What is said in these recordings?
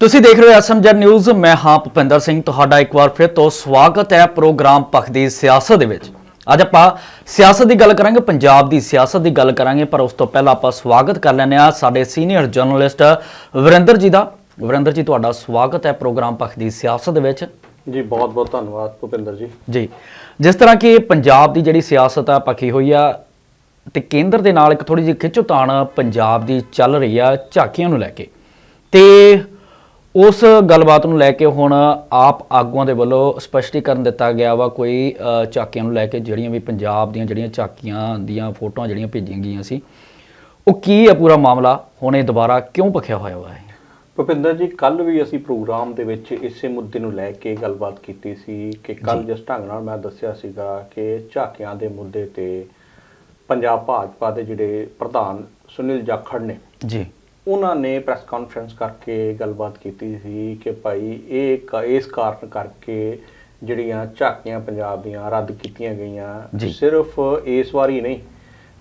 ਤੁਸੀਂ ਦੇਖ ਰਹੇ ਹੋ ਐਸਐਮਜੈਡ ਨਿਊਜ਼ ਮੈਂ ਹਾਂ ਭੁਪਿੰਦਰ ਸਿੰਘ ਤੁਹਾਡਾ ਇੱਕ ਵਾਰ ਫਿਰ ਤੋਂ ਸਵਾਗਤ ਹੈ ਪ੍ਰੋਗਰਾਮ ਪੱਖ ਦੀ ਸਿਆਸਤ ਦੇ ਵਿੱਚ। ਅੱਜ ਆਪਾਂ ਸਿਆਸਤ ਦੀ ਗੱਲ ਕਰਾਂਗੇ ਪੰਜਾਬ ਦੀ ਸਿਆਸਤ ਦੀ ਗੱਲ ਕਰਾਂਗੇ ਪਰ ਉਸ ਤੋਂ ਪਹਿਲਾਂ ਆਪਾਂ ਸਵਾਗਤ ਕਰ ਲੈਂਦੇ ਆ ਸਾਡੇ ਸੀਨੀਅਰ ਜਰਨਲਿਸਟ ਵਰਿੰਦਰ ਜੀ ਦਾ। ਵਰਿੰਦਰ ਜੀ ਤੁਹਾਡਾ ਸਵਾਗਤ ਹੈ ਪ੍ਰੋਗਰਾਮ ਪੱਖ ਦੀ ਸਿਆਸਤ ਦੇ ਵਿੱਚ। ਜੀ ਬਹੁਤ ਬਹੁਤ ਧੰਨਵਾਦ ਭੁਪਿੰਦਰ ਜੀ। ਜੀ ਜਿਸ ਤਰ੍ਹਾਂ ਕਿ ਪੰਜਾਬ ਦੀ ਜਿਹੜੀ ਸਿਆਸਤ ਆ ਪੱਖੀ ਹੋਈ ਆ ਤੇ ਕੇਂਦਰ ਦੇ ਨਾਲ ਇੱਕ ਥੋੜੀ ਜਿਹੀ ਖਿੱਚੋਤਾਣ ਪੰਜਾਬ ਦੀ ਚੱਲ ਰਹੀ ਆ ਝਾਕੀਆਂ ਨੂੰ ਲੈ ਕੇ। ਤੇ ਉਸ ਗੱਲਬਾਤ ਨੂੰ ਲੈ ਕੇ ਹੁਣ ਆਪ ਆਗੂਆਂ ਦੇ ਵੱਲੋਂ ਸਪਸ਼ਟੀਕਰਨ ਦਿੱਤਾ ਗਿਆ ਵਾ ਕੋਈ ਅ, ਝਾਕੀਆਂ ਨੂੰ ਲੈ ਕੇ ਜਿਹੜੀਆਂ ਵੀ ਪੰਜਾਬ ਦੀਆਂ ਜਿਹੜੀਆਂ ਝਾਕੀਆਂ ਦੀਆਂ ਫੋਟੋਆਂ ਜਿਹੜੀਆਂ ਭੇਜੀਆਂ ਗਈਆਂ ਸੀ ਉਹ ਕੀ ਹੈ ਪੂਰਾ ਮਾਮਲਾ? ਹੁਣ ਇਹ ਦੁਬਾਰਾ ਕਿਉਂ ਪਖਿਆ ਹੋਇਆ ਵਾ ਹੈ ਭੁਪਿੰਦਰ ਜੀ ਕੱਲ ਵੀ ਅਸੀਂ ਪ੍ਰੋਗਰਾਮ ਦੇ ਵਿੱਚ ਇਸੇ ਮੁੱਦੇ ਨੂੰ ਲੈ ਕੇ ਗੱਲਬਾਤ ਕੀਤੀ ਸੀ ਕਿ ਕੱਲ ਜਿਸ ਢੰਗ ਨਾਲ ਮੈਂ ਦੱਸਿਆ ਸੀਗਾ ਕਿ ਝਾਕੀਆਂ ਦੇ ਮੁੱਦੇ ਤੇ ਪੰਜਾਬ ਭਾਜਪਾ ਦੇ ਜਿਹੜੇ ਪ੍ਰਧਾਨ ਸੁਨੀਲ ਜਾਖੜ ਨੇ ਜੀ। ਉਹਨਾਂ ਨੇ ਪ੍ਰੈਸ ਕਾਨਫਰੰਸ ਕਰਕੇ ਗੱਲਬਾਤ ਕੀਤੀ ਸੀ ਕਿ ਭਾਈ ਇਹ ਕ- ਇਸ ਕਾਰਨ ਕਰਕੇ ਜਿਹੜੀਆਂ ਝਾਕੀਆਂ ਪੰਜਾਬ ਦੀਆਂ ਰੱਦ ਕੀਤੀਆਂ। ਗਈਆਂ ਸਿਰਫ ਇਸ ਵਾਰੀ ਨਹੀਂ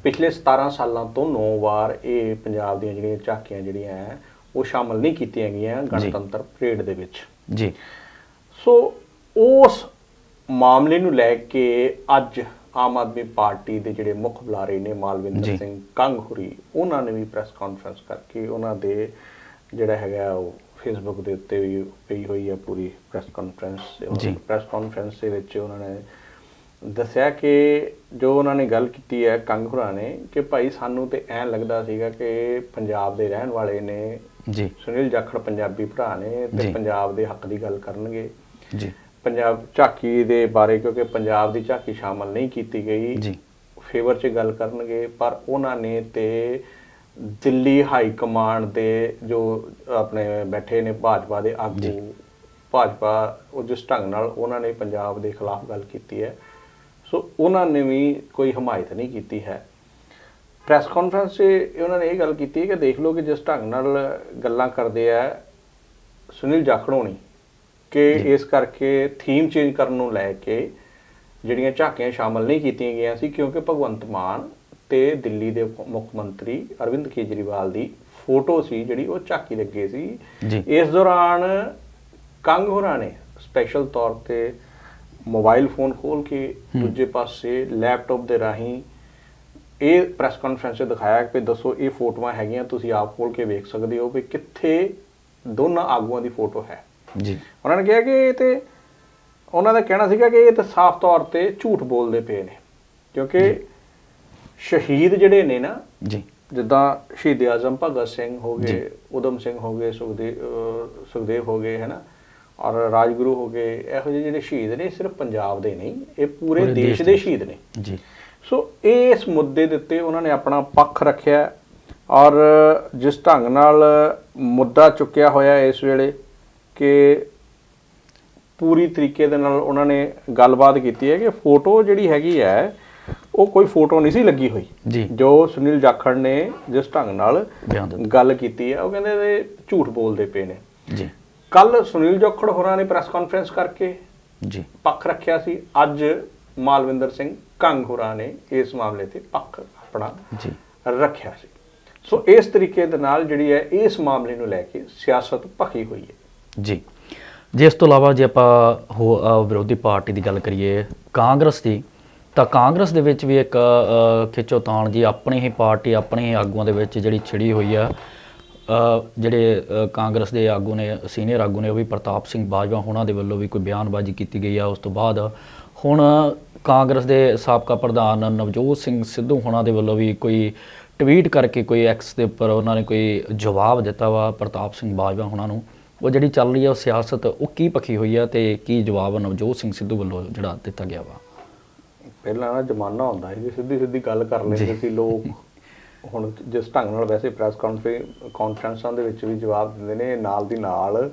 ਪਿਛਲੇ 17 ਸਾਲਾਂ ਤੋਂ 9 ਵਾਰ ਇਹ ਪੰਜਾਬ ਦੀਆਂ ਜਿਹੜੀਆਂ ਝਾਕੀਆਂ ਜਿਹੜੀਆਂ ਹੈ ਉਹ ਸ਼ਾਮਲ ਨਹੀਂ ਕੀਤੀਆਂ ਗਈਆਂ ਗਣਤੰਤਰ ਪਰੇਡ ਦੇ ਵਿੱਚ। ਜੀ। ਸੋ ਉਸ ਮਾਮਲੇ ਨੂੰ ਲੈ ਕੇ ਅੱਜ ਆਮ ਆਦਮੀ ਪਾਰਟੀ ਦੇ ਜਿਹੜੇ ਮੁੱਖ ਬੁਲਾਰੇ ਨੇ। ਮਾਲਵਿੰਦਰ ਸਿੰਘ ਕੰਗਹੁਰੀ ਉਹਨਾਂ ਨੇ ਵੀ ਪ੍ਰੈਸ ਕਾਨਫਰੰਸ ਕਰਕੇ ਉਹਨਾਂ ਦੇ ਜਿਹੜਾ ਹੈਗਾ ਉਹ ਫੇਸਬੁੱਕ ਦੇ ਉੱਤੇ ਵੀ ਪਈ ਹੋਈ ਹੈ ਪੂਰੀ ਪ੍ਰੈਸ ਕਾਨਫਰੰਸ। ਪ੍ਰੈਸ ਕਾਨਫਰੰਸ ਦੇ ਵਿੱਚ ਉਹਨਾਂ ਨੇ ਦੱਸਿਆ ਕਿ ਜੋ ਉਹਨਾਂ ਨੇ ਗੱਲ ਕੀਤੀ ਹੈ ਕੰਗਹੁਰਾ ਨੇ ਕਿ ਭਾਈ ਸਾਨੂੰ ਤੇ ਐਂ ਲੱਗਦਾ ਸੀਗਾ ਕਿ ਪੰਜਾਬ ਦੇ ਰਹਿਣ ਵਾਲੇ ਨੇ ਜੀ ਸੁਨੀਲ ਜਾਖੜ ਪੰਜਾਬੀ ਭਰਾ ਨੇ। ਤੇ ਪੰਜਾਬ ਦੇ ਹੱਕ ਦੀ ਗੱਲ ਕਰਨਗੇ ਜੀ ਪੰਜਾਬ ਝਾਕੀ ਦੇ ਬਾਰੇ ਕਿਉਂਕਿ ਪੰਜਾਬ ਦੀ ਝਾਕੀ ਸ਼ਾਮਲ ਨਹੀਂ ਕੀਤੀ ਗਈ ਜੀ ਫੇਵਰ 'ਚ ਗੱਲ ਕਰਨਗੇ ਪਰ ਉਹਨਾਂ ਨੇ ਤੇ ਦਿੱਲੀ ਹਾਈ ਕਮਾਂਡ ਦੇ ਜੋ ਆਪਣੇ ਬੈਠੇ ਨੇ ਭਾਜਪਾ ਦੇ। ਆਗੂ ਭਾਜਪਾ ਉਹ ਜਿਸ ਢੰਗ ਨਾਲ ਉਹਨਾਂ ਨੇ ਪੰਜਾਬ ਦੇ ਖਿਲਾਫ ਗੱਲ ਕੀਤੀ ਹੈ ਸੋ ਉਹਨਾਂ ਨੇ ਵੀ ਕੋਈ ਹਮਾਇਤ ਨਹੀਂ ਕੀਤੀ ਹੈ ਪ੍ਰੈਸ ਕਾਨਫਰੰਸ 'ਚ ਉਹਨਾਂ ਨੇ ਇਹ ਗੱਲ ਕੀਤੀ ਕਿ ਦੇਖ ਲਓ ਕਿ ਜਿਸ ਢੰਗ ਨਾਲ ਗੱਲਾਂ ਕਰਦੇ ਆ ਸੁਨੀਲ ਜਾਖੜ ਹੋਣੀ ਕਿ ਇਸ ਕਰਕੇ ਥੀਮ ਚੇਂਜ ਕਰਨ ਨੂੰ ਲੈ ਕੇ ਜਿਹੜੀਆਂ ਝਾਕੀਆਂ ਸ਼ਾਮਲ ਨਹੀਂ ਕੀਤੀਆਂ ਗਈਆਂ ਸੀ ਕਿਉਂਕਿ ਭਗਵੰਤ ਮਾਨ ਤੇ ਦਿੱਲੀ ਦੇ ਮੁੱਖ ਮੰਤਰੀ ਅਰਵਿੰਦ ਕੇਜਰੀਵਾਲ ਦੀ ਫੋਟੋ ਸੀ ਜਿਹੜੀ ਉਹ ਝਾਕੀ ਲੱਗੇ ਸੀ। ਇਸ ਦੌਰਾਨ ਕੰਗ ਹੋਰਾਂ ਨੇ ਸਪੈਸ਼ਲ ਤੌਰ ਤੇ ਮੋਬਾਈਲ ਫੋਨ ਖੋਲ ਕੇ ਦੂਜੇ ਪਾਸੇ ਲੈਪਟਾਪ ਦੇ ਰਾਹੀਂ ਇਹ ਪ੍ਰੈਸ ਕਾਨਫਰੰਸ 'ਚ ਦਿਖਾਇਆ ਕਿ ਦੱਸੋ ਇਹ ਫੋਟੋਆਂ ਹੈਗੀਆਂ ਤੁਸੀਂ ਆਪ ਖੋਲ ਕੇ ਵੇਖ ਸਕਦੇ ਹੋ ਵੀ ਕਿੱਥੇ ਦੋਨਾਂ ਆਗੂਆਂ ਦੀ ਫੋਟੋ ਹੈ। ਜੀ ਉਹਨਾਂ ਨੇ ਕਿਹਾ ਕਿ ਇਹ ਤੇ ਉਹਨਾਂ ਦਾ ਕਹਿਣਾ ਸੀਗਾ ਕਿ ਇਹ ਤਾਂ ਸਾਫ਼ ਤੌਰ ਤੇ ਝੂਠ ਬੋਲਦੇ ਪਏ ਨੇ ਕਿਉਂਕਿ ਸ਼ਹੀਦ ਜਿਹੜੇ ਨੇ ਨਾ ਜੀ ਜਿੱਦਾਂ ਸ਼ਹੀਦ ਆਜ਼ਮ ਭਗਤ ਸਿੰਘ ਹੋ। ਗਏ ਉਦਮ ਸਿੰਘ ਹੋ ਗਏ ਸੁਖਦੇਵ ਅਹ ਸੁਖਦੇਵ ਹੋ ਗਏ ਹੈਨਾ ਔਰ ਰਾਜਗੁਰੂ ਹੋ ਗਏ ਇਹੋ ਜਿਹੇ ਜਿਹੜੇ ਸ਼ਹੀਦ ਨੇ ਸਿਰਫ ਪੰਜਾਬ ਦੇ ਨਹੀਂ ਇਹ ਪੂਰੇ ਦੇਸ਼ ਦੇ। ਸ਼ਹੀਦ ਨੇ ਜੀ ਸੋ ਇਸ ਮੁੱਦੇ ਦੇ ਉੱਤੇ ਉਹਨਾਂ ਨੇ ਆਪਣਾ ਪੱਖ ਰੱਖਿਆ ਔਰ ਜਿਸ ਢੰਗ ਨਾਲ ਮੁੱਦਾ ਚੁੱਕਿਆ ਹੋਇਆ ਇਸ ਵੇਲੇ ਕਿ ਪੂਰੀ ਤਰੀਕੇ ਦੇ ਨਾਲ ਉਹਨਾਂ ਨੇ ਗੱਲਬਾਤ ਕੀਤੀ ਹੈ ਕਿ ਫੋਟੋ ਜਿਹੜੀ ਹੈਗੀ ਹੈ ਉਹ ਕੋਈ ਫੋਟੋ ਨਹੀਂ ਸੀ ਲੱਗੀ ਹੋਈ। ਜੀ। ਸੁਨੀਲ ਜਾਖੜ ਨੇ ਜਿਸ ਢੰਗ ਨਾਲ ਗੱਲ ਕੀਤੀ ਹੈ ਉਹ ਕਹਿੰਦੇ ਇਹ ਝੂਠ ਬੋਲਦੇ ਪਏ ਨੇ। ਜੀ। ਕੱਲ ਸੁਨੀਲ ਜਾਖੜ ਹੋਰਾਂ ਨੇ ਪ੍ਰੈਸ ਕਾਨਫਰੰਸ ਕਰਕੇ ਜੀ। ਪੱਖ ਰੱਖਿਆ ਸੀ। ਅੱਜ ਮਾਲਵਿੰਦਰ ਸਿੰਘ ਕੰਗ ਹੋਰਾਂ ਨੇ ਇਸ ਮਾਮਲੇ ਤੇ ਪੱਖ ਆਪਣਾ ਜੀ। ਰੱਖਿਆ ਸੀ। ਸੋ ਇਸ ਤਰੀਕੇ ਦੇ ਨਾਲ ਜਿਹੜੀ ਹੈ ਇਸ ਮਾਮਲੇ ਨੂੰ ਲੈ ਕੇ ਸਿਆਸਤ ਭਖੀ ਹੋਈ ਹੈ। ਜੀ। ਜੇ ਇਸ ਤੋਂ ਇਲਾਵਾ ਜੇ ਆਪਾਂ ਹੋ ਵਿਰੋਧੀ ਪਾਰਟੀ ਦੀ ਗੱਲ ਕਰੀਏ ਕਾਂਗਰਸ ਦੀ, ਤਾਂ ਕਾਂਗਰਸ ਦੇ ਵਿੱਚ ਵੀ ਇੱਕ ਖਿੱਚੋਤਾਣ ਜੀ ਆਪਣੀ ਹੀ ਪਾਰਟੀ, ਆਪਣੇ ਹੀ ਆਗੂਆਂ ਦੇ ਵਿੱਚ ਜਿਹੜੀ ਛਿੜੀ ਹੋਈ ਆ ਜਿਹੜੇ ਕਾਂਗਰਸ ਦੇ ਆਗੂ ਨੇ, ਸੀਨੀਅਰ ਆਗੂ ਨੇ, ਉਹ ਵੀ ਪ੍ਰਤਾਪ ਸਿੰਘ ਬਾਜਵਾ ਹੋਣਾ ਦੇ ਵੱਲੋਂ ਵੀ ਕੋਈ ਬਿਆਨਬਾਜ਼ੀ ਕੀਤੀ ਗਈ ਆ ਉਸ ਤੋਂ ਬਾਅਦ। ਹੁਣ ਕਾਂਗਰਸ ਦੇ ਸਾਬਕਾ ਪ੍ਰਧਾਨ ਨਵਜੋਤ ਸਿੰਘ ਸਿੱਧੂ ਹੋਣਾ ਦੇ ਵੱਲੋਂ ਵੀ ਕੋਈ ਟਵੀਟ ਕਰਕੇ ਕੋਈ ਐਕਸ ਦੇ ਉੱਪਰ ਉਹਨਾਂ ਨੇ ਕੋਈ ਜਵਾਬ ਦਿੱਤਾ ਵਾ ਪ੍ਰਤਾਪ ਸਿੰਘ ਬਾਜਵਾ ਹੋਣਾ ਨੂੰ। ਉਹ ਜਿਹੜੀ ਚੱਲ ਰਹੀ ਹੈ ਉਹ ਸਿਆਸਤ ਉਹ ਕੀ ਪੱਖੀ ਹੋਈ ਆ ਤੇ ਕੀ ਜਵਾਬ ਨਵਜੋਤ ਸਿੰਘ ਸਿੱਧੂ ਵੱਲੋਂ ਜਿਹੜਾ ਦਿੱਤਾ ਗਿਆ ਵਾ? ਪਹਿਲਾਂ ਨਾ ਜ਼ਮਾਨਾ ਹੁੰਦਾ ਸੀ ਕਿ ਸਿੱਧੀ ਸਿੱਧੀ ਗੱਲ ਕਰ ਲੈਂਦੇ ਸੀ ਲੋਕ। ਹੁਣ ਜਿਸ ਢੰਗ ਨਾਲ ਵੈਸੇ ਪ੍ਰੈਸ ਕਾਨਫਰੰਸਾਂ ਦੇ ਵਿੱਚ ਵੀ ਜਵਾਬ ਦਿੰਦੇ ਨੇ ਨਾਲ ਦੀ ਨਾਲ।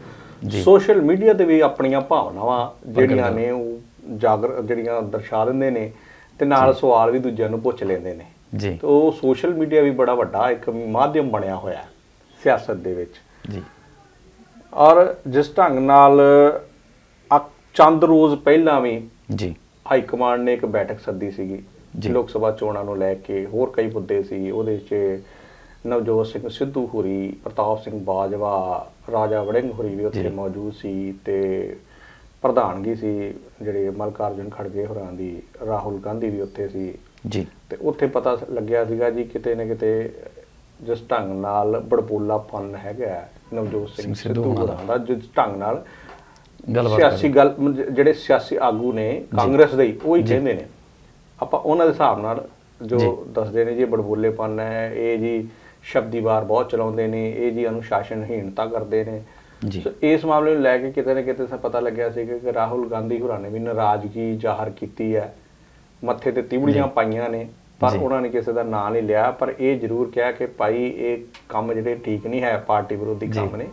ਸੋਸ਼ਲ ਮੀਡੀਆ ਤੇ ਵੀ ਆਪਣੀਆਂ ਭਾਵਨਾਵਾਂ ਜਿਹੜੀਆਂ ਨੇ ਉਹ ਜਾਗਰ ਜਿਹੜੀਆਂ ਦਰਸਾ ਦਿੰਦੇ ਨੇ ਤੇ ਨਾਲ ਸਵਾਲ ਵੀ ਦੂਜਿਆਂ ਨੂੰ ਪੁੱਛ ਲੈਂਦੇ ਨੇ। ਜੀ। ਤੇ ਉਹ ਸੋਸ਼ਲ ਮੀਡੀਆ ਵੀ ਬੜਾ ਵੱਡਾ ਇੱਕ ਮਾਧਿਅਮ ਬਣਿਆ ਹੋਇਆ ਸਿਆਸਤ ਦੇ ਵਿੱਚ। ਜੀ। ਔਰ ਜਿਸ ਢੰਗ ਨਾਲ ਚੰਦ ਰੋਜ਼ ਪਹਿਲਾਂ ਵੀ ਜੀ ਹਾਈ ਕਮਾਂਡ ਨੇ ਇੱਕ ਬੈਠਕ ਸੱਦੀ ਸੀਗੀ ਜੀ। ਲੋਕ ਸਭਾ ਚੋਣਾਂ ਨੂੰ ਲੈ ਕੇ ਹੋਰ ਕਈ ਮੁੱਦੇ ਸੀ ਉਹਦੇ 'ਚ ਨਵਜੋਤ ਸਿੰਘ ਸਿੱਧੂ ਹੁਰੀ ਪ੍ਰਤਾਪ ਸਿੰਘ ਬਾਜਵਾ ਰਾਜਾ ਵੜਿੰਗ ਹੁਰੀ ਵੀ ਉੱਥੇ। ਮੌਜੂਦ ਸੀ ਤੇ ਪ੍ਰਧਾਨਗੀ ਸੀ ਜਿਹੜੇ ਮਲਕਾਰਜੁਨ ਖੜਗੇ ਹੋਰਾਂ ਦੀ ਰਾਹੁਲ ਗਾਂਧੀ ਵੀ ਉੱਥੇ ਸੀ ਜੀ ਤੇ ਉੱਥੇ ਪਤਾ ਲੱਗਿਆ ਸੀਗਾ ਜੀ ਕਿਤੇ ਨਾ ਕਿਤੇ ਜਿਸ ਢੰਗ ਨਾਲ ਬੜਬੋਲਾਪਨ ਹੈਗਾ ਨਵਜੋਤ ਸਿੰਘ ਸਿੱਧੂ ਦਾ। ਜਿਸ ਢੰਗ ਨਾਲ ਗੱਲਬਾਤ ਸਿਆਸੀ ਗੱਲ ਜਿਹੜੇ ਸਿਆਸੀ ਆਗੂ ਨੇ ਕਾਂਗਰਸ ਦੇ ਉਹ ਹੀ। ਕਹਿੰਦੇ ਨੇ। ਆਪਾਂ ਉਹਨਾਂ ਦੇ ਹਿਸਾਬ ਨਾਲ ਜੀ। ਦੱਸਦੇ ਨੇ ਜੀ ਬੜਬੋਲੇਪਨ ਹੈ ਇਹ ਜੀ ਸ਼ਬਦੀ ਵਾਰ ਬਹੁਤ ਚਲਾਉਂਦੇ ਨੇ ਇਹ ਜੀ ਅਨੁਸ਼ਾਸਨਹੀਣਤਾ ਕਰਦੇ ਨੇ। ਜੀ। ਇਸ ਮਾਮਲੇ ਨੂੰ ਲੈ ਕੇ ਕਿਤੇ ਨਾ ਕਿਤੇ ਸਾ ਪਤਾ ਲੱਗਿਆ ਸੀ ਕਿ ਰਾਹੁਲ ਗਾਂਧੀ ਹੋਰਾਂ ਨੇ ਵੀ ਨਾਰਾਜ਼ਗੀ ਜ਼ਾਹਰ ਕੀਤੀ ਹੈ। ਮੱਥੇ ਤੇ ਤਿਵੜੀਆਂ ਪਾਈਆਂ ਨੇ। ਪਰ। ਉਹਨਾਂ ਨੇ ਕਿਸੇ ਦਾ ਨਾਂ ਨਹੀਂ ਲਿਆ ਪਰ ਇਹ ਜ਼ਰੂਰ ਕਿਹਾ ਕਿ ਭਾਈ ਇਹ ਕੰਮ ਜਿਹੜੇ ਠੀਕ ਨਹੀਂ ਹੈ ਪਾਰਟੀ ਵਿਰੋਧੀ। ਕੰਮ ਨੇ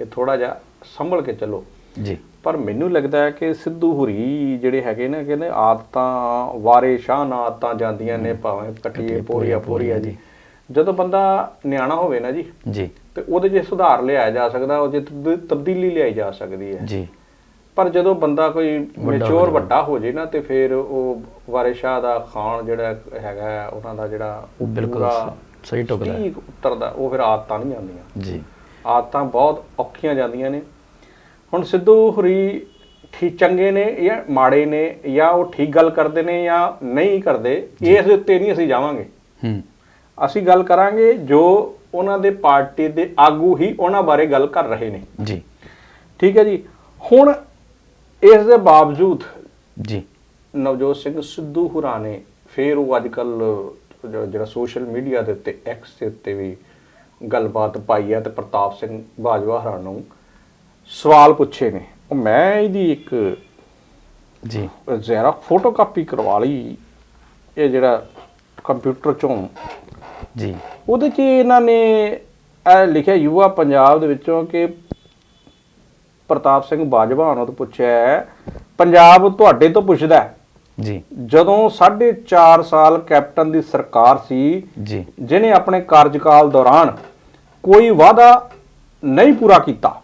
ਇਹ ਥੋੜਾ ਜਿਹਾ ਸੰਭਲ ਕੇ ਚੱਲੋ। ਜੀ। ਪਰ ਮੈਨੂੰ ਲੱਗਦਾ ਹੈ ਕਿ ਸਿੱਧੂ ਹੁਰੀ ਜਿਹੜੇ ਹੈਗੇ ਨੇ ਕਹਿੰਦੇ ਆਦਤਾਂ ਵਾਰੇ ਸ਼ਾਹ ਨਾਲ ਆਦਤਾਂ ਜਾਂਦੀਆਂ ਨੇ ਭਾਵੇਂ ਕਟੀਏ ਪੋਰੀਆ ਪੋਰੀਆ ਜੀ। ਜਦੋਂ ਬੰਦਾ ਨਿਆਣਾ ਹੋਵੇ ਨਾ ਜੀ ਜੀ। ਤੇ ਉਹਦੇ 'ਚ ਸੁਧਾਰ ਲਿਆਇਆ ਜਾ ਸਕਦਾ ਉਹ 'ਚ ਤਬਦੀ- ਤਬਦੀਲੀ ਲਿਆਈ ਜਾ ਸਕਦੀ ਹੈ। ਜੀ। ਪਰ ਜਦੋਂ ਬੰਦਾ ਕੋਈ ਮੈਚੁਰ। ਵੱਡਾ ਹੋ ਜੇ ਨਾ ਤੇ ਫਿਰ ਉਹ ਵਾਰਿਸ ਸ਼ਾਹ ਦਾ ਖਾਨ ਜਿਹੜਾ ਹੈਗਾ ਉਹਨਾਂ ਦਾ ਜਿਹੜਾ ਉਹ ਬਿਲਕੁਲ ਸਹੀ ਟੁਕਦਾ। ਸਟੀਕ ਉੱਤਰਦਾ ਉਹ ਫਿਰ ਆਦਤਾਂ ਨਹੀਂ ਜਾਂਦੀਆਂ ਜੀ। ਆਦਤਾਂ ਬਹੁਤ ਔਖੀਆਂ ਜਾਂਦੀਆਂ ਨੇ। ਹੁਣ ਸਿੱਧੂ ਹੁਰੀ ਠੀਕ ਚੰਗੇ ਨੇ ਜਾਂ ਮਾੜੇ ਨੇ ਜਾਂ ਉਹ ਠੀਕ ਗੱਲ ਕਰਦੇ ਨੇ ਜਾਂ ਨਹੀਂ ਕਰਦੇ ਇਸ ਦੇ ਉੱਤੇ ਨਹੀਂ ਅਸੀਂ ਜਾਵਾਂਗੇ। ਹੂੰ। ਅਸੀਂ ਗੱਲ ਕਰਾਂਗੇ ਜੋ ਉਹਨਾਂ ਦੇ ਪਾਰਟੀ ਦੇ ਆਗੂ ਹੀ ਉਹਨਾਂ ਬਾਰੇ ਗੱਲ ਕਰ ਰਹੇ ਨੇ। ਜੀ। ਠੀਕ ਹੈ ਜੀ। ਹੁਣ ਇਸ ਦੇ ਬਾਵਜੂਦ ਜੀ। ਨਵਜੋਤ ਸਿੰਘ ਸਿੱਧੂ ਹੁਰਾਂ ਨੇ ਫਿਰ ਉਹ ਅੱਜ ਕੱਲ ਜਿਹੜਾ ਸੋਸ਼ਲ ਮੀਡੀਆ ਦੇ ਉੱਤੇ ਐਕਸ ਦੇ ਉੱਤੇ ਵੀ ਗੱਲਬਾਤ ਪਾਈ ਹੈ ਤੇ ਪ੍ਰਤਾਪ ਸਿੰਘ ਬਾਜਵਾ ਹਰਾਂ ਨੂੰ ਸਵਾਲ ਪੁੱਛੇ ਨੇ। ਉਹ ਮੈਂ ਇਹਦੀ ਇੱਕ ਜੀ। ਜ਼ਰਾ ਫੋਟੋ ਕਾਪੀ ਕਰਵਾ ਲਈ ਇਹ ਜਿਹੜਾ ਕੰਪਿਊਟਰ ਚੋਂ। ਜੀ। ਉਹਦੇ 'ਚ ਇਹਨਾਂ ਨੇ ਇਹ ਲਿਖਿਆ ਯੁਵਾ ਪੰਜਾਬ ਦੇ ਵਿੱਚੋਂ ਕਿ ਪ੍ਰਤਾਪ ਸਿੰਘ ਬਾਜਵਾ ਉਹਨਾਂ ਤੋਂ ਪੁੱਛਿਆ ਪੰਜਾਬ ਤੁਹਾਡੇ ਤੋਂ ਪੁੱਛਦਾ ਜੀ। ਜਦੋਂ 4.5 ਸਾਲ ਕੈਪਟਨ ਦੀ ਸਰਕਾਰ ਸੀ ਜੀ। ਜਿਨੇ ਆਪਣੇ ਕਾਰਜਕਾਲ ਦੌਰਾਨ ਕੋਈ ਵਾਅਦਾ ਨਹੀਂ ਪੂਰਾ ਕੀਤਾ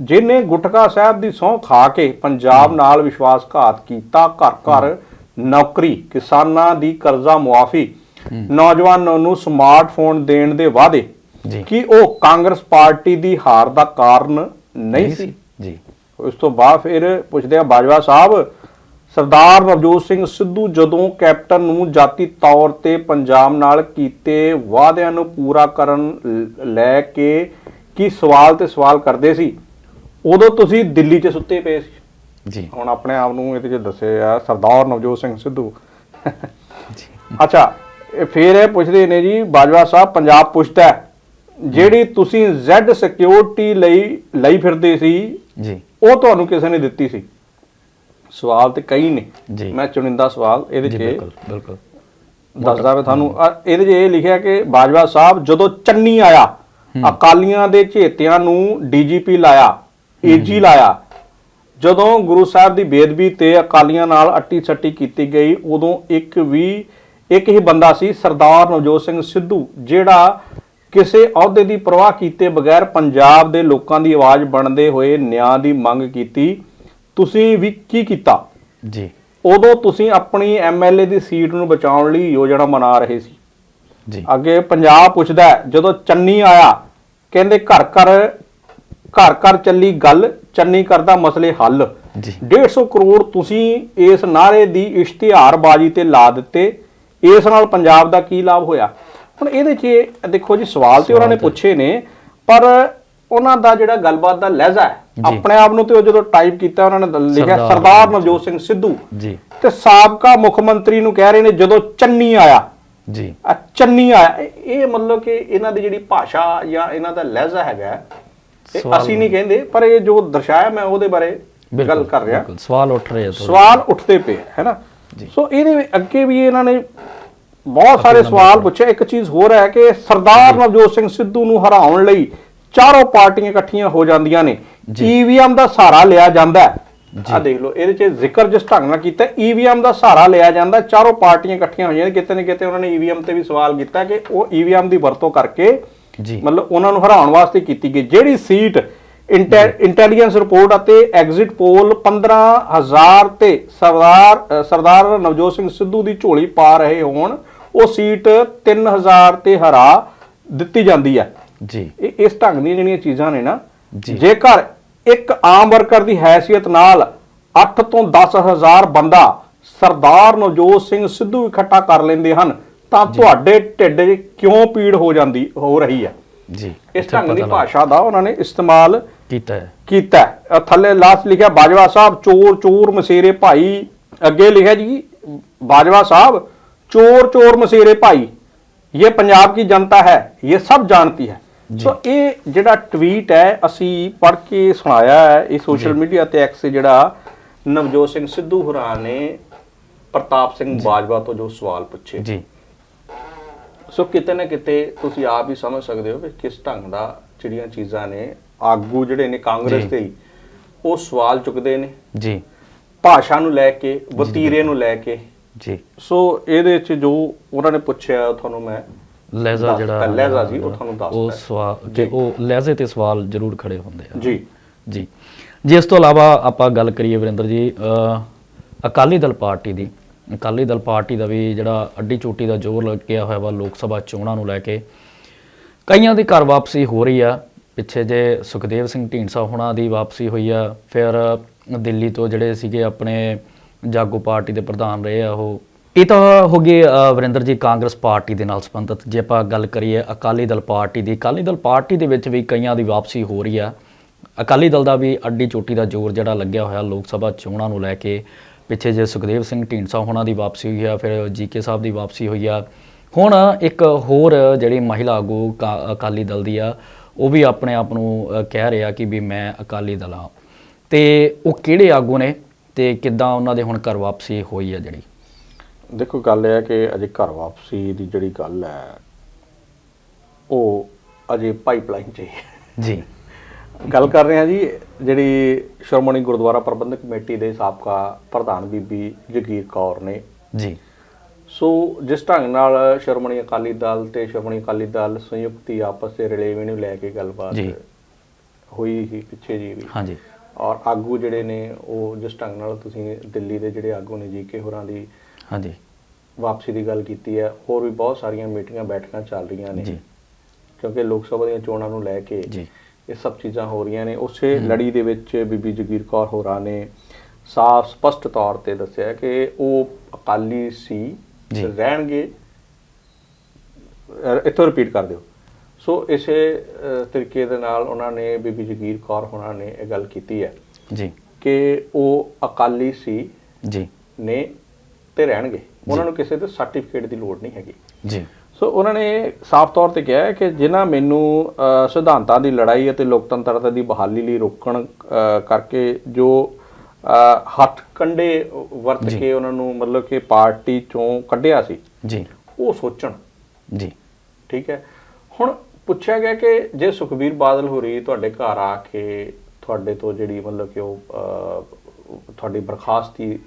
ਜਿਨੇ ਗੁਟਕਾ ਸਾਹਿਬ ਦੀ ਸਹੁੰ ਖਾ ਕੇ ਪੰਜਾਬ ਨਾਲ ਵਿਸ਼ਵਾਸਘਾਤ ਕੀਤਾ ਘਰ ਘਰ ਨੌਕਰੀ ਕਿਸਾਨਾਂ ਦੀ ਕਰਜ਼ਾ ਮੁਆਫੀ ਨੌਜਵਾਨਾਂ ਨੂੰ ਸਮਾਰਟਫੋਨ ਦੇਣ ਦੇ ਵਾਅਦੇ ਜੀ। ਕਿ ਉਹ ਕਾਂਗਰਸ ਪਾਰਟੀ ਦੀ ਹਾਰ ਦਾ ਕਾਰਨ ਨਹੀਂ ਸੀ? ਜੀ। ਉਸ ਤੋਂ ਬਾਅਦ ਫਿਰ ਪੁੱਛਦੇ ਆ ਬਾਜਵਾ ਸਾਹਿਬ ਸਰਦਾਰ ਨਵਜੋਤ ਸਿੰਘ ਸਿੱਧੂ ਜਦੋਂ ਕੈਪਟਨ ਨੂੰ ਜਾਤੀ ਤੌਰ ਤੇ ਪੰਜਾਬ ਨਾਲ ਕੀਤੇ ਵਾਅਦਿਆਂ ਨੂੰ ਪੂਰਾ ਕਰਨ ਲ- ਕੇ ਕੀ ਸਵਾਲ ਤੇ ਸਵਾਲ ਕਰਦੇ ਸੀ? ਉਦੋਂ ਤੁਸੀਂ ਦਿੱਲੀ 'ਚ ਸੁੱਤੇ ਪਏ ਸੀ। ਜੀ। ਹੁਣ ਆਪਣੇ ਆਪ ਨੂੰ ਇਹਦੇ 'ਚ ਦੱਸਿਆ ਸਰਦਾਰ ਨਵਜੋਤ ਸਿੰਘ ਸਿੱਧੂ। ਜੀ। ਅੱਛਾ ਇਹ ਫਿਰ ਇਹ ਪੁੱਛਦੇ ਨੇ ਜੀ ਬਾਜਵਾ ਸਾਹਿਬ ਪੰਜਾਬ ਪੁੱਛਦਾ ਜਿਹੜੀ ਤੁਸੀਂ Z ਸਿਕਿਉਰਿਟੀ ਲਈ ਲਈ ਫਿਰਦੇ ਸੀ ਜੀ। ਉਹ ਤੁਹਾਨੂੰ ਕਿਸੇ ਨੇ ਦਿੱਤੀ ਸੀ। ਸਵਾਲ ਤੇ ਕਈ ਨੇ। ਜੀ। ਮੈਂ ਚੁਣਿੰਦਾ ਸਵਾਲ ਇਹਦੇ 'ਚ ਬਿਲਕੁਲ ਬਿਲਕੁਲ। ਦੱਸਦਾ ਮੈਂ ਤੁਹਾਨੂੰ। ਇਹਦੇ 'ਚ ਇਹ ਲਿਖਿਆ ਕਿ ਬਾਜਵਾ ਸਾਹਿਬ ਜਦੋਂ ਚੰਨੀ ਆਇਆ ਅਕਾਲੀਆਂ ਦੇ ਝੇਤਿਆਂ ਨੂੰ ਡੀਜੀਪੀ ਲਾਇਆ ਏਜੀ ਲਾਇਆ ਜਦੋਂ ਗੁਰੂ ਸਾਹਿਬ ਦੀ ਬੇਦਬੀ ਤੇ ਅਕਾਲੀਆਂ ਨਾਲ ਅੱਟੀ ਛੱਟੀ ਕੀਤੀ ਗਈ ਉਦੋਂ ਇੱਕ ਵੀ ਇੱਕ ਹੀ ਬੰਦਾ ਸੀ ਸਰਦਾਰ ਨਵਜੋਤ ਸਿੰਘ ਸਿੱਧੂ ਜਿਹੜਾ ਕਿਸੇ ਅਹੁਦੇ ਦੀ ਪਰਵਾਹ ਕੀਤੇ ਬਗੈਰ ਪੰਜਾਬ ਦੇ ਲੋਕਾਂ ਦੀ ਆਵਾਜ਼ ਬਣਦੇ ਹੋਏ ਨਿਆਂ ਦੀ ਮੰਗ ਕੀਤੀ ਤੁਸੀਂ ਵੀ ਕੀ ਕੀਤਾ? ਜੀ। ਉਦੋਂ ਤੁਸੀਂ ਆਪਣੀ ਐਮਐਲਏ ਦੀ ਸੀਟ ਨੂੰ ਬਚਾਉਣ ਲਈ ਯੋਜਨਾ ਬਣਾ ਰਹੇ ਸੀ। ਜੀ। ਅੱਗੇ ਪੰਜਾਬ ਪੁੱਛਦਾ ਜਦੋਂ ਚੰਨੀ ਆਇਆ ਕਹਿੰਦੇ ਘਰ ਘਰ ਘਰ ਘਰ ਚੱਲੀ ਗੱਲ ਚੰਨੀ ਕਰਦਾ ਮਸਲੇ ਹੱਲ। ਜੀ। 150 ਕਰੋੜ ਤੁਸੀਂ ਇਸ ਨਾਰੇ ਦੀ ਇਸ਼ਤਿਹਾਰਬਾਜ਼ੀ ਤੇ ਲਾ ਦਿੱਤੇ ਇਸ ਨਾਲ ਪੰਜਾਬ ਦਾ ਕੀ ਲਾਭ ਹੋਇਆ? ਹੁਣ ਇਹਦੇ 'ਚ ਦੇਖੋ ਜੀ ਸਵਾਲ ਤੇ ਉਹਨਾਂ ਨੇ ਪੁੱਛੇ ਨੇ ਪਰ ਉਹਨਾਂ ਦਾ ਜਿਹੜਾ ਗੱਲਬਾਤ ਦਾ ਲਹਿਜ਼ਾ ਹੈ। ਆਪਣੇ ਆਪ ਨੂੰ ਤੇ ਉਹ ਜਦੋਂ ਟਾਈਪ ਕੀਤਾ ਉਹਨਾਂ ਨੇ ਲਿਖਿਆ ਸਰਦਾਰ ਨਵਜੋਤ ਸਿੰਘ ਸਿੱਧੂ। ਜੀ। ਤੇ ਸਾਬਕਾ ਮੁੱਖ ਮੰਤਰੀ ਨੂੰ ਕਹਿ ਰਹੇ ਨੇ ਜਦੋਂ ਚੰਨੀ ਆਇਆ। ਜੀ। ਆ ਚੰਨੀ ਆਇਆ। ਇਹ- ਮਤਲਬ ਕਿ ਇਹਨਾਂ ਦੀ ਜਿਹੜੀ ਭਾਸ਼ਾ ਜਾਂ ਇਹਨਾਂ ਦਾ ਲਹਿਜ਼ਾ ਹੈਗਾ ਅਸੀਂ ਨਹੀਂ ਕਹਿੰਦੇ ਪਰ ਇਹ ਜੋ ਦਰਸਾਇਆ ਮੈਂ ਉਹਦੇ ਬਾਰੇ ਗੱਲ ਕਰ ਰਿਹਾ। ਸਵਾਲ ਉੱਠ ਰਹੇ। ਸਵਾਲ ਉੱਠਦੇ ਪਏ ਹੈ ਨਾ। ਸੋ ਇਹਦੇ ਅੱਗੇ ਵੀ ਇਹਨਾਂ ਨੇ ਬਹੁਤ ਸਾਰੇ ਸਵਾਲ ਪੁੱਛੇ। ਇੱਕ ਚੀਜ਼ ਹੋਰ ਹੈ ਕਿ ਸਰਦਾਰ ਨਵਜੋਤ ਸਿੰਘ ਸਿੱਧੂ ਨੂੰ ਹਰਾਉਣ ਲਈ ਚਾਰੋਂ ਪਾਰਟੀਆਂ ਇਕੱਠੀਆਂ ਹੋ ਜਾਂਦੀਆਂ ਨੇ। ਈਵੀਐਮ ਦਾ ਸਹਾਰਾ ਲਿਆ ਜਾਂਦਾ। ਆ ਦੇਖ ਲਓ ਇਹਦੇ 'ਚ ਜ਼ਿਕਰ ਜਿਸ ਢੰਗ ਨਾਲ ਕੀਤਾ ਈਵੀਐਮ ਦਾ ਸਹਾਰਾ ਲਿਆ ਜਾਂਦਾ ਚਾਰੋਂ ਪਾਰਟੀਆਂ ਇਕੱਠੀਆਂ ਹੋਈਆਂ ਨੇ। ਕਿਤੇ ਨਾ ਕਿਤੇ ਉਹਨਾਂ ਨੇ ਈਵੀਐਮ ਤੇ ਵੀ ਸਵਾਲ ਕੀਤਾ ਕਿ ਉਹ ਈਵੀਐਮ ਦੀ ਵਰਤੋਂ ਕਰਕੇ ਜੀ। ਮਤਲਬ ਉਹਨਾਂ ਨੂੰ ਹਰਾਉਣ ਵਾਸਤੇ ਕੀਤੀ ਗਈ। ਜਿਹੜੀ ਸੀਟ ਇੰਟੈਲੀਜੈਂਸ ਰਿਪੋਰਟ ਅਤੇ ਐਗਜ਼ਿਟ ਪੋਲ 15000 ਤੇ ਸਰਦਾਰ ਸਰਦਾਰ ਨਵਜੋਤ ਸਿੰਘ ਸਿੱਧੂ ਦੀ ਝੋਲੀ ਪਾ ਰਹੇ ਹੋਣ ਉਹ ਸੀਟ 3000 ਤੇ ਹਰਾ ਦਿੱਤੀ ਜਾਂਦੀ ਹੈ। ਜੀ। ਇਹ ਇਸ ਢੰਗ ਦੀਆਂ ਜਿਹੜੀਆਂ ਚੀਜ਼ਾਂ ਨੇ ਨਾ। ਜੇਕਰ ਇੱਕ ਆਮ ਵਰਕਰ ਦੀ ਹੈਸੀਅਤ ਨਾਲ 8 ਤੋਂ 10000 ਬੰਦਾ ਸਰਦਾਰ ਨਵਜੋਤ ਸਿੰਘ ਸਿੱਧੂ ਇਕੱਠਾ ਕਰ ਲੈਂਦੇ ਹਨ ਤਾਂ ਤੁਹਾਡੇ ਢਿੱਡ ਕਿਉਂ ਪੀੜ ਹੋ ਜਾਂਦੀ ਹੋ ਰਹੀ ਹੈ? ਜੀ। ਇਸ ਢੰਗ ਦੀ ਭਾਸ਼ਾ ਦਾ ਉਹਨਾਂ ਨੇ ਇਸਤੇਮਾਲ ਕੀਤਾ ਹੈ। ਕੀਤਾ ਥੱਲੇ ਲਾਸਟ ਲਿਖਿਆ ਬਾਜਵਾ ਸਾਹਿਬ ਚੋਰ ਚੋਰ ਮਸੇਰੇ ਭਾਈ। ਅੱਗੇ ਲਿਖਿਆ ਜੀ ਬਾਜਵਾ ਸਾਹਿਬ चोर चोर मसेरे भाई ये पंजाब की जनता है ये सब जानती है ਸੋ ਇਹ ਜਿਹੜਾ ਟਵੀਟ ਹੈ ਅਸੀਂ ਪੜ੍ਹ ਕੇ ਸੁਣਾਇਆ ਹੈ ਇਹ ਸੋਸ਼ਲ ਮੀਡੀਆ ਤੇ ਐਕਸ ਜਿਹੜਾ ਨਵਜੋਤ ਸਿੰਘ ਸਿੱਧੂ ਹੁਰਾਂ ਨੇ ਪ੍ਰਤਾਪ ਸਿੰਘ ਬਾਜਵਾ ਤੋਂ ਜੋ ਸਵਾਲ ਪੁੱਛੇ ਜੀ ਸੋ ਕਿਤੇ ਨਾ ਕਿਤੇ ਤੁਸੀਂ ਆਪ ਹੀ ਸਮਝ ਸਕਦੇ ਹੋ ਕਿ ਕਿਸ ਢੰਗ ਦਾ ਜਿਹੜੀਆਂ ਚੀਜ਼ਾਂ ਨੇ ਆਗੂ ਜਿਹੜੇ ਨੇ ਕਾਂਗਰਸ ਜੀ। ਦੇ ਹੀ ਉਹ ਸਵਾਲ ਚੁੱਕਦੇ ਨੇ ਜੀ ਭਾਸ਼ਾ ਨੂੰ ਲੈ ਕੇ ਵਤੀਰੇ ਨੂੰ ਲੈ ਕੇ ਜੀ। ਸੋ ਇਹਦੇ ਚ ਜੋ ਉਹਨਾਂ ਨੇ ਪੁੱਛਿਆ ਤੁਹਾਨੂੰ ਮੈਂ ਲਹਿਜ਼ਾ ਜਿਹੜਾ ਲਹਿਜ਼ਾ ਜੀ, ਉਹ ਤੁਹਾਨੂੰ ਦੱਸਦਾ ਉਹ। ਸਵਾਲ। ਕਿ ਉਹ ਲਹਿਜ਼ੇ ਤੇ ਸਵਾਲ ਜ਼ਰੂਰ ਖੜੇ ਹੁੰਦੇ ਆ। ਜੀ। ਜੀ। ਜੀ ਇਸ ਤੋਂ ਇਲਾਵਾ ਆਪਾਂ ਗੱਲ ਕਰੀਏ ਵਰਿੰਦਰ ਜੀ ਅ, ਅਕਾਲੀ ਦਲ ਪਾਰਟੀ ਦੀ। ਅਕਾਲੀ ਦਲ ਪਾਰਟੀ ਦਾ ਵੀ ਜਿਹੜਾ ਅੱਡੀ ਚੋਟੀ ਦਾ ਜ਼ੋਰ ਲੱਗਿਆ ਹੋਇਆ ਵਾ ਲੋਕ ਸਭਾ ਚੋਣਾਂ ਨੂੰ ਲੈ ਕੇ। ਕਈਆਂ ਦੀ ਘਰ ਵਾਪਸੀ ਹੋ ਰਹੀ ਆ। ਪਿੱਛੇ ਜੇ ਸੁਖਦੇਵ ਸਿੰਘ ਢੀਂਡਸਾ ਹੁਣਾਂ ਦੀ ਵਾਪਸੀ ਹੋਈ ਆ ਫਿਰ ਦਿੱਲੀ ਤੋਂ ਜਿਹੜੇ ਸੀਗੇ ਆਪਣੇ ਜਾਗੋ ਪਾਰਟੀ ਦੇ ਪ੍ਰਧਾਨ ਰਹੇ ਆ ਉਹ। ਇਹ ਤਾਂ ਹੋ ਗਏ ਵਰਿੰਦਰ ਜੀ, ਕਾਂਗਰਸ ਪਾਰਟੀ ਦੇ ਨਾਲ ਸੰਬੰਧਿਤ। ਜੇ ਆਪਾਂ ਗੱਲ ਕਰੀਏ ਅਕਾਲੀ ਦਲ ਪਾਰਟੀ ਦੀ, ਅਕਾਲੀ ਦਲ ਪਾਰਟੀ ਦੇ ਵਿੱਚ ਵੀ ਕਈਆਂ ਦੀ ਵਾਪਸੀ ਹੋ ਰਹੀ ਆ। ਅਕਾਲੀ ਦਲ ਦਾ ਵੀ ਅੱਡੀ ਚੋਟੀ ਦਾ ਜ਼ੋਰ ਜਿਹੜਾ ਲੱਗਿਆ ਹੋਇਆ ਲੋਕ ਸਭਾ ਚੋਣਾਂ ਨੂੰ ਲੈ ਕੇ। ਪਿੱਛੇ ਜੇ ਸੁਖਦੇਵ ਸਿੰਘ ਢੀਂਡਸਾ ਹੋਣਾ ਦੀ ਵਾਪਸੀ ਹੋਈ ਆ, ਫਿਰ ਜੀਕੇ ਸਾਹਿਬ ਦੀ ਵਾਪਸੀ ਹੋਈ ਆ। ਹੁਣ ਇੱਕ ਹੋਰ ਜਿਹੜੀ ਮਹਿਲਾ ਆਗੂ ਕਾ- ਅਕਾਲੀ ਦਲ ਦੀ ਆ, ਉਹ ਵੀ ਆਪਣੇ ਆਪ ਨੂੰ ਕਹਿ ਰਿਹਾ ਕਿ ਵੀ ਮੈਂ ਅਕਾਲੀ ਦਲ ਆ ਤੇ ਉਹ ਕਿਹੜੇ ਆਗੂ ਨੇ? ਤੇ ਕਿੱਦਾਂ ਉਹਨਾਂ ਦੇ ਹੁਣ ਘਰ ਵਾਪਸੀ ਹੋਈ ਆ ਜਿਹੜੀ? ਦੇਖੋ ਗੱਲ ਇਹ ਹੈ ਕਿ ਅਜੇ ਘਰ ਵਾਪਸੀ ਦੀ ਜਿਹੜੀ ਗੱਲ ਹੈ ਉਹ ਅਜੇ ਪਾਈਪਲਾਈਨ 'ਚ ਹੀ ਹੈ। ਜੀ। ਗੱਲ ਕਰ ਰਹੇ ਹਾਂ ਜੀ ਜਿਹੜੀ ਸ਼੍ਰੋਮਣੀ ਗੁਰਦੁਆਰਾ ਪ੍ਰਬੰਧਕ ਕਮੇਟੀ ਦੇ ਸਾਬਕਾ ਪ੍ਰਧਾਨ ਬੀਬੀ ਜਗੀਰ ਕੌਰ ਨੇ। ਜੀ। ਸੋ ਜਿਸ ਢੰਗ ਨਾਲ ਸ਼੍ਰੋਮਣੀ ਅਕਾਲੀ ਦਲ ਤੇ ਸ਼੍ਰੋਮਣੀ ਅਕਾਲੀ ਦਲ ਸੰਯੁਕਤ ਹੀ ਆਪਸ ਦੇ ਰਲੇਵੇਂ ਨੂੰ ਲੈ ਕੇ ਗੱਲਬਾਤ। ਹੋਈ ਸੀ ਪਿੱਛੇ ਜੀ ਵੀ। ਹਾਂਜੀ। ਔਰ ਆਗੂ ਜਿਹੜੇ ਨੇ ਉਹ ਜਿਸ ਢੰਗ ਨਾਲ ਤੁਸੀਂ ਦਿੱਲੀ ਦੇ ਜਿਹੜੇ ਆਗੂ ਨੇ ਜੀਕੇ ਹੋਰਾਂ ਦੀ ਹਾਂਜੀ। ਵਾਪਸੀ ਦੀ ਗੱਲ ਕੀਤੀ ਹੈ ਹੋਰ ਵੀ ਬਹੁਤ ਸਾਰੀਆਂ ਮੀਟਿੰਗਾਂ ਬੈਠਕਾਂ ਚੱਲ ਰਹੀਆਂ ਨੇ। ਜੀ। ਕਿਉਂਕਿ ਲੋਕ ਸਭਾ ਦੀਆਂ ਚੋਣਾਂ ਨੂੰ ਲੈ ਕੇ ਜੀ। ਇਹ ਸਭ ਚੀਜ਼ਾਂ ਹੋ ਰਹੀਆਂ ਨੇ। ਉਸੇ ਲੜੀ ਦੇ ਵਿੱਚ ਬੀਬੀ ਜਗੀਰ ਕੌਰ ਹੋਰਾਂ ਨੇ ਸਾਫ਼ ਸਪਸ਼ਟ ਤੌਰ ਤੇ ਦੱਸਿਆ ਕਿ ਉਹ ਅਕਾਲੀ ਸੀ ਜੀ। ਰਹਿਣਗੇ। ਇੱਥੋਂ ਰਿਪੀਟ ਕਰ ਦਿਓ। ਸੋ ਇਸੇ ਤਰੀਕੇ ਦੇ ਨਾਲ ਉਹਨਾਂ ਨੇ ਬੀਬੀ ਜਗੀਰ ਕੌਰ ਹੋਰਾਂ ਨੇ ਇਹ ਗੱਲ ਕੀਤੀ ਹੈ ਜੀ। ਕਿ ਉਹ ਅਕਾਲੀ ਸੀ ਜੀ। ਨੇ ਤੇ ਰਹਿਣਗੇ। ਉਹਨਾਂ ਨੂੰ ਕਿਸੇ ਦੇ ਸਰਟੀਫਿਕੇਟ ਦੀ ਲੋੜ ਨਹੀਂ ਹੈਗੀ। ਜੀ। ਸੋ ਉਹਨਾਂ ਨੇ ਸਾਫ਼ ਤੌਰ ਤੇ ਕਿਹਾ ਕਿ ਜਿਨ੍ਹਾਂ ਮੈਨੂੰ ਸਿਧਾਂਤਾਂ ਦੀ ਲੜਾਈ ਅਤੇ ਲੋਕਤੰਤਰਤਾ ਦੀ ਬਹਾਲੀ ਲਈ ਰੋਕਣ ਕਰਕੇ ਜੋ ਹੱਥ ਕੰਡੇ ਵਰਤ। ਕੇ ਉਹਨਾਂ ਨੂੰ ਮਤਲਬ ਕਿ ਪਾਰਟੀ ਚੋਂ ਕੱਢਿਆ ਸੀ ਜੀ। ਉਹ ਸੋਚਣ। ਜੀ। ਠੀਕ ਹੈ। ਹੁਣ ਪੁੱਛਿਆ ਗਿਆ ਕਿ ਜੇ ਸੁਖਬੀਰ ਬਾਦਲ ਹੋਰੀ ਤੁਹਾਡੇ ਘਰ ਆ ਕੇ ਤੁਹਾਡੇ ਤੋਂ ਜਿਹੜੀ ਮਤਲਬ ਕਿ ਉਹ ਤੁਹਾਡੀ ਬਰਖਾਸਤੀ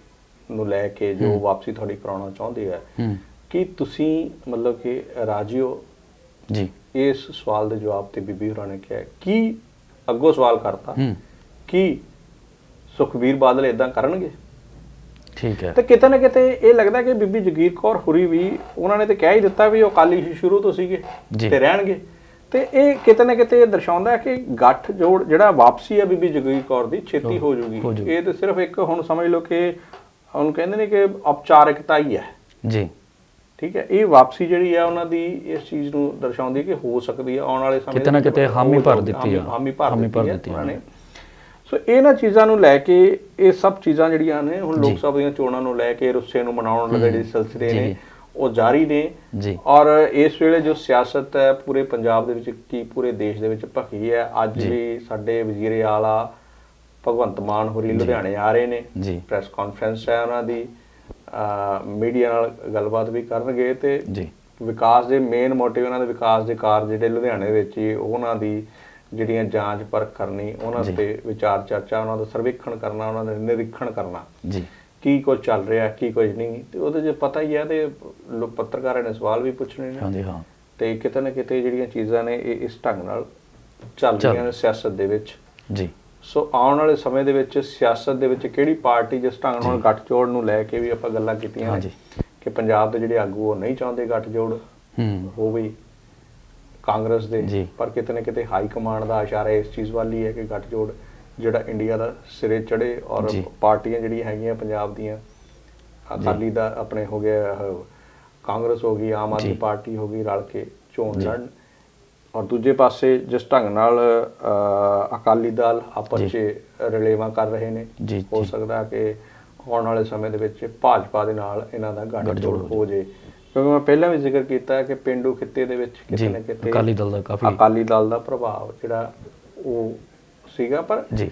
ਨੂੰ ਲੈ ਕੇ ਜੋ ਵਾਪਸੀ ਤੁਹਾਡੀ ਕਰਾਉਣਾ ਚਾਹੁੰਦੇ ਆ ਹੂੰ। ਕੀ ਤੁਸੀਂ ਮਤਲਬ ਕਿ ਰਾਜੀ ਹੋ ਜੀ। ਇਸ ਸਵਾਲ ਦੇ ਜਵਾਬ ਤੇ ਬੀਬੀ ਹੋਰਾਂ ਨੇ ਕਿਹਾ ਕੀ ਅੱਗੋਂ ਸਵਾਲ ਕਰਤਾ? ਕੀ ਸੁਖਬੀਰ ਬਾਦਲ ਇਦਾਂ ਕਰਨਗੇ? ਠੀਕ ਹੈ। ਤੇ ਕਿਤੇ ਨਾ ਕਿਤੇ ਇਹ ਲੱਗਦਾ ਕਿ ਬੀਬੀ ਜਗੀਰ ਕੌਰ ਹੁਰੀ ਵੀ ਉਹਨਾਂ ਨੇ ਤੇ ਕਹਿ ਹੀ ਦਿੱਤਾ ਵੀ ਉਹ ਅਕਾਲੀ ਸੀ ਸ਼ੁਰੂ ਤੋਂ ਸੀਗੇ। ਤੇ ਰਹਿਣਗੇ। ਤੇ ਇਹ ਕਿਤੇ ਨਾ ਕਿਤੇ ਇਹ ਦਰਸਾਉਂਦਾ ਹੈ ਕਿ ਗੱਠ ਜੋੜ ਜਿਹੜਾ ਵਾਪਸੀ ਹੈ ਬੀਬੀ ਜਗੀਰ ਕੌਰ ਦੀ ਛੇਤੀ ਹੋ ਜੂਗੀ। ਇਹ ਤੇ ਸਿਰਫ ਇੱਕ ਹੁਣ ਸਮਝ ਲਓ ਕਿ ਉਹਨੂੰ ਕਹਿੰਦੇ ਨੇ ਕਿ ਔਪਚਾਰਿਕਤਾ ਹੀ ਹੈ ਜੀ ਠੀਕ ਹੈ ਇਹ ਵਾਪਸੀ ਜਿਹੜੀ ਹੈ ਉਹਨਾਂ ਦੀ ਇਸ ਚੀਜ਼ ਨੂੰ ਦਰਸਾਉਂਦੀ ਹੈ ਕਿ ਹੋ ਸਕਦੀ ਹੈ ਆਉਣ ਵਾਲੇ ਸਮੇਂ ਕਿਤੇ ਨਾ ਕਿਤੇ ਹਾਮੀ ਭਰ ਦਿੱਤੀ ਆ। ਹਾਮੀ- ਭਰ ਦਿੱਤੀ ਉਹਨਾਂ ਆ। ਨੇ ਸੋ ਇਹਨਾਂ ਚੀਜ਼ਾਂ ਨੂੰ ਲੈ ਕੇ ਇਹ ਸਭ ਚੀਜ਼ਾਂ ਜਿਹੜੀਆਂ ਨੇ ਹੁਣ। ਲੋਕ ਸਭਾ ਦੀਆਂ ਚੋਣਾਂ ਨੂੰ ਲੈ ਕੇ ਰੁੱਸੇ ਨੂੰ ਮਨਾਉਣ ਲੱਗੇ ਜਿਹੜੇ ਸਿਲਸਿਲੇ। ਨੇ ਉਹ ਜਾਰੀ ਨੇ। ਜੀ। ਔਰ ਇਸ ਵੇਲੇ ਜੋ ਸਿਆਸਤ ਹੈ ਪੂਰੇ ਪੰਜਾਬ ਦੇ ਵਿੱਚ ਕੀ ਪੂਰੇ ਦੇਸ਼ ਦੇ ਵਿੱਚ ਭਖੀ ਹੈ ਅੱਜ। ਵੀ ਸਾਡੇ ਵਜ਼ੀਰ ਆਲਾ ਭਗਵੰਤ ਮਾਨ ਹੋਰੀ ਲੁਧਿਆਣੇ ਆ ਰਹੇ ਨੇ। ਜੀ। ਪ੍ਰੈਸ ਕਾਨਫਰੰਸ ਹੈ ਉਹਨਾਂ ਦੀ। ਮੀਡੀਆ ਨਾਲ ਗੱਲਬਾਤ ਵੀ ਕਰਨਗੇ ਤੇ ਜੀ। ਵਿਕਾਸ ਦੇ ਮੇਨ ਮੋਟਿਵ ਉਹਨਾਂ ਦੇ ਵਿਕਾਸ ਦੇ ਕਾਰਜ ਜਿਹੜੇ ਲੁਧਿਆਣੇ ਵਿੱਚ ਹੀ ਉਹਨਾਂ ਦੀ ਜਿਹੜੀਆਂ ਜਾਂਚ ਪਰਖ ਕਰਨੀ ਉਹਨਾਂ। ਤੇ ਵਿਚਾਰ ਚਰਚਾ ਉਹਨਾਂ ਦਾ ਸਰਵੇਖਣ ਕਰਨਾ ਉਹਨਾਂ ਦਾ ਨਿਰੀਖਣ ਕਰਨਾ। ਜੀ। ਕੀ ਕੁਝ ਚੱਲ ਰਿਹਾ ਕੀ ਕੁਝ ਨਹੀਂ ਤੇ ਉਹਦੇ ਜੇ ਪਤਾ ਹੀ ਹੈ ਤੇ ਲੋ- ਪੱਤਰਕਾਰਾਂ ਨੇ ਸਵਾਲ ਵੀ ਪੁੱਛਣੇ ਨੇ। ਹਾਂਜੀ ਹਾਂ। ਤੇ ਕਿਤੇ ਨਾ ਕਿਤੇ ਜਿਹੜੀਆਂ ਚੀਜ਼ਾਂ ਨੇ ਇਹ ਇਸ ਢੰਗ ਨਾਲ ਚੱਲ ਰਹੀਆਂ ਨੇ ਸਿਆਸਤ ਦੇ ਵਿੱਚ। ਜੀ। ਸੋ ਆਉਣ ਵਾਲੇ ਸਮੇਂ ਦੇ ਵਿੱਚ ਸਿਆਸਤ ਦੇ ਵਿੱਚ ਕਿਹੜੀ ਪਾਰਟੀ ਜਿਸ ਢੰਗ ਨਾਲ ਗੱਠਜੋੜ ਨੂੰ ਲੈ ਕੇ ਵੀ ਆਪਾਂ ਗੱਲਾਂ ਕੀਤੀਆਂ ਹਾਂਜੀ। ਕਿ ਪੰਜਾਬ ਦੇ ਜਿਹੜੇ ਆਗੂ ਉਹ ਨਹੀਂ ਚਾਹੁੰਦੇ ਗੱਠਜੋੜ ਹੂੰ। ਉਹ ਵੀ ਕਾਂਗਰਸ ਦੇ। ਪਰ ਕਿਤੇ ਨਾ ਕਿਤੇ ਹਾਈ ਕਮਾਂਡ ਦਾ ਇਸ਼ਾਰਾ ਇਸ ਚੀਜ਼ ਵੱਲ ਹੀ ਹੈ ਕਿ ਗੱਠਜੋੜ ਜਿਹੜਾ ਇੰਡੀਆ ਦਾ ਸਿਰੇ ਚੜੇ ਔਰ। ਪਾਰਟੀਆਂ ਜਿਹੜੀਆਂ ਹੈਗੀਆਂ ਪੰਜਾਬ ਦੀਆਂ ਅਕਾਲੀ ਦਾ ਆਪਣੇ ਹੋ ਗਿਆ ਕਾਂਗਰਸ ਹੋ ਗਈ ਆਮ ਆਦਮੀ। ਪਾਰਟੀ ਹੋ ਗਈ ਰਲ ਕੇ ਚੋਣ। ਲੜਨ ਔਰ ਦੂਜੇ ਪਾਸੇ ਜਿਸ ਢੰਗ ਨਾਲ ਅਕਾਲੀ ਦਲ ਆਪਸ ਜੀ। 'ਚ ਰਲੇਵਾਂ ਕਰ ਰਹੇ ਨੇ ਹੋ। ਸਕਦਾ ਕਿ ਆਉਣ ਵਾਲੇ ਸਮੇਂ ਦੇ ਵਿੱਚ ਭਾਜਪਾ ਦੇ ਨਾਲ ਇਹਨਾਂ ਦਾ ਗੱਠਜੋੜ ਹੋ ਜੇ ਕਿਉਂਕਿ ਮੈਂ ਪਹਿਲਾਂ ਵੀ ਜ਼ਿਕਰ ਕੀਤਾ ਹੈ ਕਿ ਪਿੰਡੂ ਖਿੱਤੇ ਦੇ ਵਿੱਚ ਕਿਤੇ ਨਾ ਕਿਤੇ ਅਕਾਲੀ ਦਲ ਦਾ ਕਾਫੀ ਅਕਾਲੀ ਦਲ ਦਾ ਪ੍ਰਭਾਵ ਜਿਹੜਾ ਉਹ ਸੀਗਾ ਪਰ ਜੀ।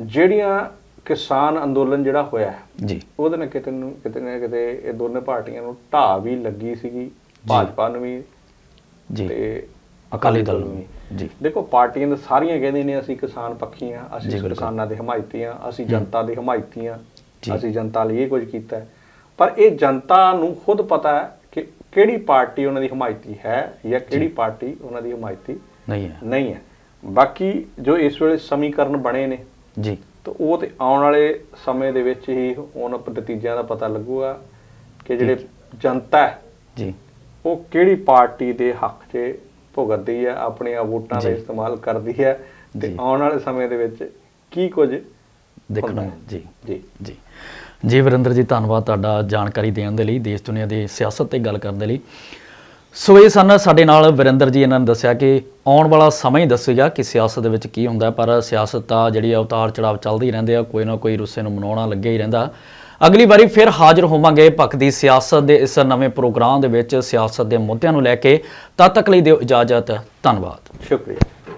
ਜਿਹੜੀਆਂ ਕਿਸਾਨ ਅੰਦੋਲਨ ਜਿਹੜਾ ਹੋਇਆ ਜੀ। ਉਹਦੇ ਨਾਲ ਕਿਤੇ ਨੂੰ ਕਿਤੇ ਨਾ ਕਿਤੇ ਇਹ ਦੋਨੇ ਪਾਰਟੀਆਂ ਨੂੰ ਢਾਹ ਵੀ ਲੱਗੀ ਸੀਗੀ ਭਾਜਪਾ ਨੂੰ ਵੀ ਜੀ। ਤੇ ਅਕਾਲੀ ਦਲ ਨੂੰ ਵੀ। ਜੀ। ਦੇਖੋ ਪਾਰਟੀਆਂ ਤਾਂ ਸਾਰੀਆਂ ਕਹਿੰਦੇ ਨੇ ਅਸੀਂ ਕਿਸਾਨ ਪੱਖੀ ਜੀ, ਅਸੀਂ। ਕਿਸਾਨਾਂ ਦੇ ਹਮਾਇਤੀ ਹਾਂ। ਅਸੀਂ ਜਨਤਾ ਦੇ ਹਮਾਇਤੀ ਹਾਂ ਜੀ। ਅਸੀਂ ਜਨਤਾ ਲਈ ਇਹ ਕੁਝ ਕੀਤਾ ਪਰ ਇਹ ਜਨਤਾ ਨੂੰ ਖੁਦ ਪਤਾ ਹੈ ਕਿ ਕਿਹੜੀ ਪਾਰਟੀ ਉਹਨਾਂ ਦੀ ਹਮਾਇਤੀ ਹੈ ਜਾਂ ਕਿਹੜੀ ਪਾਰਟੀ ਉਹਨਾਂ ਦੀ ਹਮਾਇਤੀ ਨਹੀਂ ਹੈ। ਨਹੀਂ ਹੈ। ਬਾਕੀ ਜੋ ਇਸ ਵੇਲੇ ਸਮੀਕਰਨ ਬਣੇ ਨੇ ਜੀ। ਤਾਂ ਉਹ ਤੇ ਆਉਣ ਵਾਲੇ ਸਮੇਂ ਦੇ ਵਿੱਚ ਹੀ ਉਹਨਾਂ ਨਤੀਜਿਆਂ ਦਾ ਪਤਾ ਲੱਗੂਗਾ ਕਿ ਜਿਹੜੇ ਜਨਤਾ ਹੈ ਜੀ। ਉਹ ਕਿਹੜੀ ਪਾਰਟੀ ਦੇ ਹੱਕ 'ਚ ਭੁਗਤਦੀ ਹੈ ਆਪਣੀਆਂ ਵੋਟਾਂ ਦਾ। ਇਸਤੇਮਾਲ ਕਰਦੀ ਹੈ ਤੇ। ਆਉਣ ਵਾਲੇ ਸਮੇਂ ਦੇ ਵਿੱਚ ਕੀ ਕੁਝ ਦੇਖਣਾ। ਜੀ। ਜੀ। ਜੀ। ਜੀ ਵਰਿੰਦਰ ਜੀ ਧੰਨਵਾਦ ਤੁਹਾਡਾ ਜਾਣਕਾਰੀ ਦੇਣ ਦੇ ਲਈ ਦੇਸ਼ ਦੁਨੀਆ ਦੀ ਸਿਆਸਤ ਤੇ ਗੱਲ ਕਰਨ ਦੇ ਲਈ। ਸੋ ਇਹ ਸਨ, ਸਾਡੇ ਨਾਲ ਵਰਿੰਦਰ ਜੀ, ਇਹਨਾਂ ਨੇ ਦੱਸਿਆ ਕਿ ਆਉਣ ਵਾਲਾ ਸਮਾਂ ਹੀ ਦੱਸੇਗਾ ਕਿ ਸਿਆਸਤ ਦੇ ਵਿੱਚ ਕੀ ਹੁੰਦਾ, ਪਰ ਸਿਆਸਤ ਤਾਂ ਜਿਹੜੀ ਆ, ਉਤਾਰ ਚੜਾਵ ਚੱਲਦੀ ਰਹਿੰਦੇ ਆ, ਕੋਈ ਨਾ ਕੋਈ ਰੁੱਸੇ ਨੂੰ ਮਨਾਉਣਾ ਲੱਗਿਆ ਹੀ ਰਹਿੰਦਾ। ਅਗਲੀ ਵਾਰੀ ਫਿਰ ਹਾਜ਼ਰ ਹੋਵਾਂਗੇ ਭਖ ਦੀ ਸਿਆਸਤ ਦੇ ਇਸ ਨਵੇਂ ਪ੍ਰੋਗਰਾਮ ਦੇ ਵਿੱਚ, ਸਿਆਸਤ ਦੇ ਮੁੱਦਿਆਂ ਨੂੰ ਲੈ ਕੇ। ਤਦ ਤੱਕ ਲਈ ਦਿਓ ਇਜਾਜ਼ਤ, ਧੰਨਵਾਦ। ਸ਼ੁਕਰੀਆ।